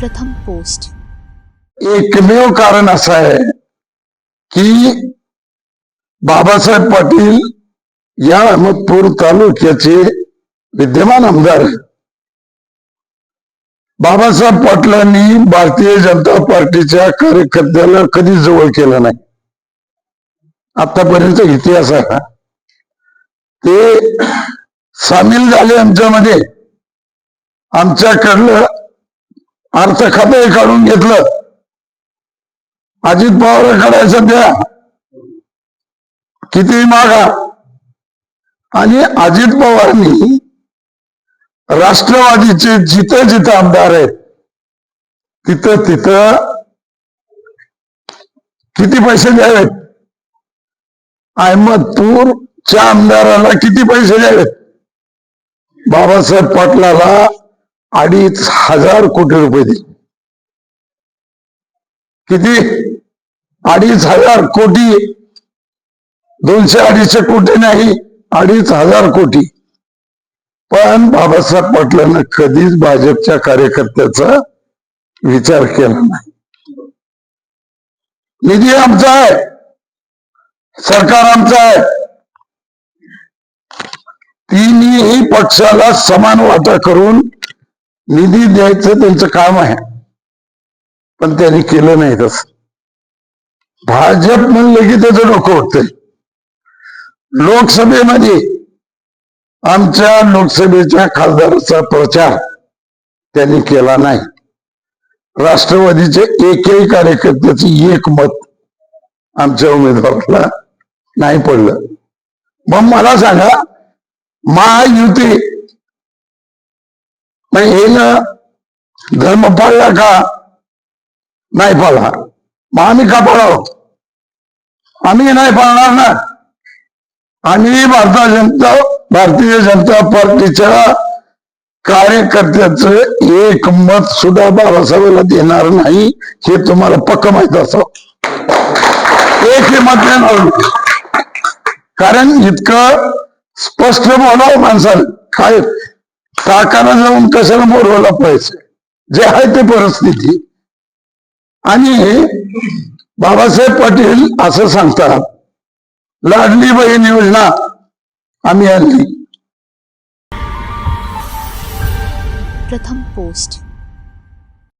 प्रथम पोस्ट. एकमेव कारण असं आहे की बाबासाहेब पाटील या अहमदपूर तालुक्याचे विद्यमान आमदार बाबासाहेब पाटलांनी भारतीय जनता पार्टीच्या कार्यकर्त्याला कधी जवळ केलं नाही. आतापर्यंत इतिहास आहे ते सामील झाले आमच्यामध्ये. आमच्याकडलं अर्थ खाते काढून घेतलं. अजित पवार काढायचं द्या किती मागा. आणि अजित पवारनी राष्ट्रवादीचे जिथं जिथं आमदार आहेत तिथं तिथं किती पैसे द्यावेत? अहमदपूरच्या आमदाराला किती पैसे द्यावेत? बाबासाहेब पाटलाला अडीच हजार कोटी रुपये दिले. किती? अडीच हजार कोटी. दोनशे अडीचशे कोटी नाही अडीच हजार कोटी. पण बाबासाहेब पाटलांना कधीच भाजपच्या कार्यकर्त्याचा विचार केला नाही. निधी आमचा आहे. सरकार आमचं आहे. तिन्ही पक्षाला समान वाटा करून निधी द्यायचं त्यांचं काम आहे. पण त्यांनी केलं नाही तस. भाजप म्हणलं की त्याचं डोकं होतंय लोकसभेमध्ये आमच्या लोकसभेच्या खासदाराचा प्रचार त्यांनी केला नाही. राष्ट्रवादीचे एकही कार्यकर्त्याचे एक मत आमच्या उमेदवाराला नाही पडलं. मग मला सांगा महायुती मग हे ना धर्म पाळला का नाही पाळला मग आम्ही का पाळावं आम्ही नाही पाळणार ना। आम्ही भारता जनता भारतीय जनता पार्टीच्या कार्यकर्त्याचं एक मत सुद्धा बाबासाहेबांना देणार नाही हे तुम्हाला पक्क माहीत असो एक मत देणार कारण इतकं स्पष्ट बोलावं माणसाला काय? काकाला जाऊन कशाला बोलवायला पाहिजे? जे आहे ते परिस्थिती. आणि बाबासाहेब पाटील असं सांगतात लाडली बहीण योजना आम्ही आणली. प्रथम पोस्ट.